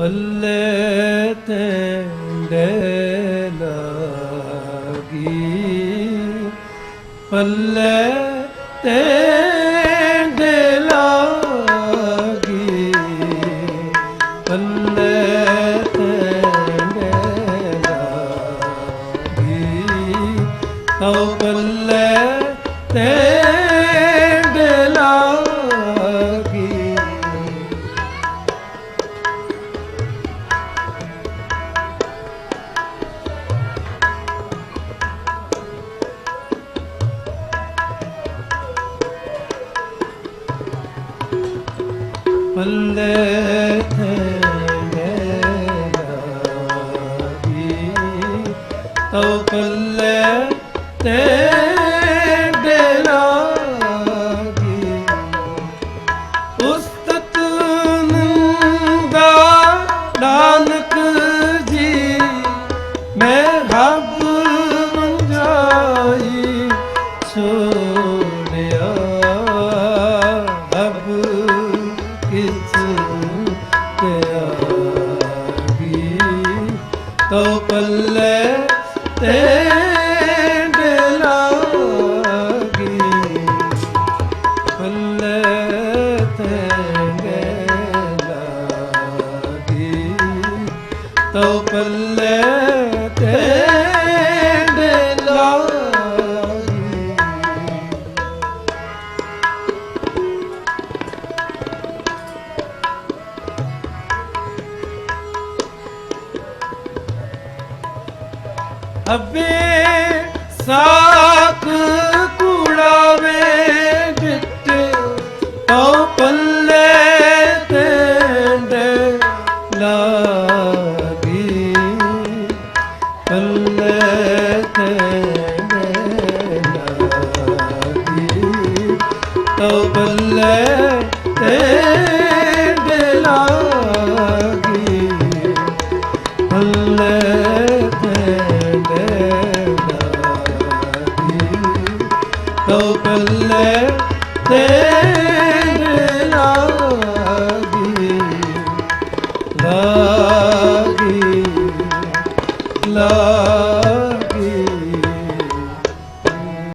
ਪੱਲੇ ਤੇ ਲਾਗੀ। ਪੱਲੇ ਤੇ ਲਾਗੀ। ਪੱਲੇ ਤੇ ਲਾਗੀ। ਤਉ ਪੱਲੇ ਤੇ ਪੱਲੇ ਤੇ ਲਾਗੀ। ਤਉ ਪੱਲੇ ਤੇ ਜੀ ਮੈਂ ਰੱਬ ਮੰਜਾਈ ਛੋੜਿਆ। ਤੋ ਪੱਲੇ ਤੇ ਤੇ ਲਾਗੀ ਤੋ ਪੱਲੇ ਤੇ ਅਬੇ ਸਾਖ ਕੁੜਾਵੇ ਦਿੱਤੇ ਤਉ ਪੱਲੇ ਤੇ ਲਾਗੀ। ਪੱਲੇ ਤੇ ਲਾਗੀ। ਤਉ ਪੱਲੇ ਤੇ ਲਾਗੀ। ਪੱਲੇ ਤੋ ਬੱਲੇ ਤੇਨ ਲਾਗੀ ਲਾਗੀ ਲਾਗੀ।